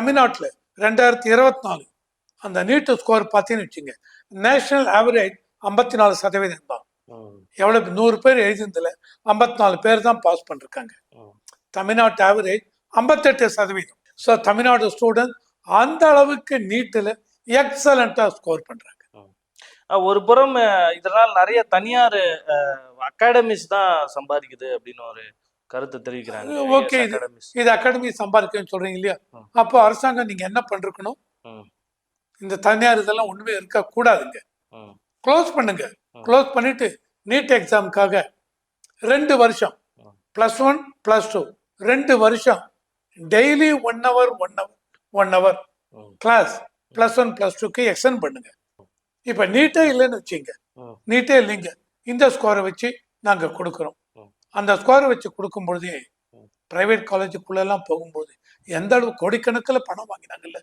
தமிழ்நாட்டில் ரெண்டாயிரத்தி இருபத்தி நாலு அந்த நீட்டு ஸ்கோர் பார்த்தீங்கன்னு வச்சுங்க நேஷனல் ஆவரேஜ் ஐம்பத்தி நாலு சதவீதம் தான். எவ்வளவு? நூறு பேர் எழுதினதுல ஐம்பத்தி நாலு பேர் தான் பாஸ் பண்ணிருக்காங்க. தமிழ்நாட்டு ஆவரேஜ் ஐம்பத்தெட்டு சதவீதம். ஸோ தமிழ்நாடு ஸ்டூடெண்ட் அந்த அளவுக்கு நீட்டில் எக்ஸலண்ட்டாக ஸ்கோர் பண்ணுறாங்க ஒரு புறம் இதனால் நிறைய தனியார் அகாடமிஸ் தான் சம்பாதிக்குது அப்படின்னு ஒரு கருத்து தெரிவிக்கிறாங்க. okay இது. இது அகாடமி சம்பாதிக்கணும்னு சொல்றீங்க இல்லையா. அப்போ அரசாங்கம் நீங்க என்ன பண்ணிருக்கணும் இந்த தனியார் இதெல்லாம் ஒண்ணுமே இருக்க கூடாதுங்க க்ளோஸ் பண்ணுங்க. க்ளோஸ் பண்ணிட்டு நீட் எக்ஸாமுக்காக ரெண்டு வருஷம். ப்ளஸ் ஒன் ப்ளஸ் டூ ரெண்டு வருஷம். Daily one hour one hour one hour class plus one plus டூக்கு எக்ஸ்டெண்ட் பண்ணுங்க. இப்போ நீட்டே இல்லைன்னு வச்சுங்க. நீட்டே இல்லைங்க. இந்த ஸ்கோரை வச்சு நாங்கள் கொடுக்குறோம். அந்த ஸ்கொயர் வச்சு கொடுக்கும் பொழுதே பிரைவேட் காலேஜுக்குள்ளெல்லாம் போகும்போது எந்த அளவு கோடிக்கணக்கில் பணம் வாங்கினாங்கல்ல?